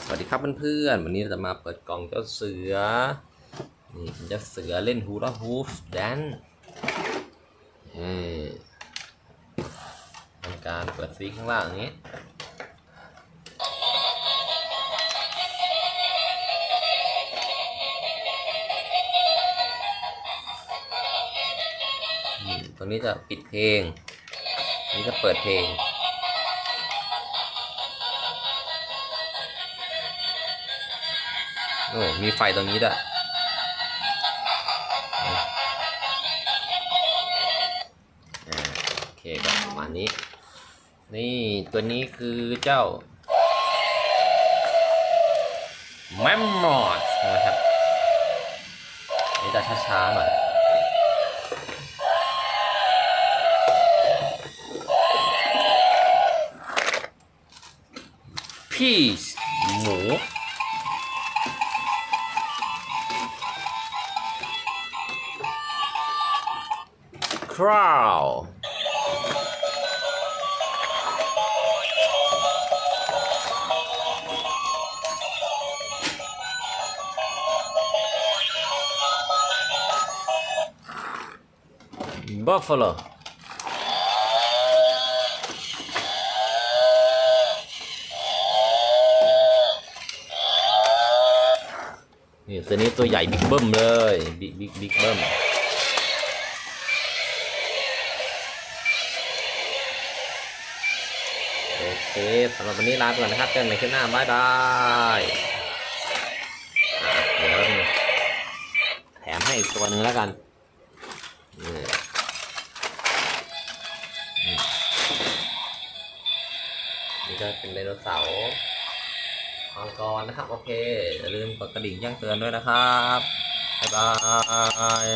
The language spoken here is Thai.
สวัสดีครับเพื่อนๆ วันนี้เราจะมาเปิดกล่องเจ้าเสือ นี่เจ้าเสือเล่นฮูลาฮูฟแดนทำการเปิดซีข้างล่างอย่างนี้ ตรงนี้จะปิดเพลงนนี้จะเปิดเพลง โอ้มีไฟตรงนี้ด้วยอ่าโอเคก็ประมาณนี้ นี่ตัวนี้คือเจ้าแมมมอสนะครับนี่จะช้าๆหน่อยพีชหมู คราวบัฟฟาโล นี่ตัวนี้ตัวใหญ่บิ๊กเบิ้มเลย บิ๊กบิ๊กบิ๊กเบิ้ม เคสำหรับวันนี้ลาไปก่อนนะครับเจอกันใหม่คลิปหน้า บ๊ายบายเดี๋ยวแถมให้อีกตัวหนึ่งแล้วกันนี่นี่นี่ก็เป็นไดโนเสาร์มังกรนะครับ โอเค อย่าลืมกดกระดิ่งแจ้งเตือนด้วยนะครับ บ๊ายบาย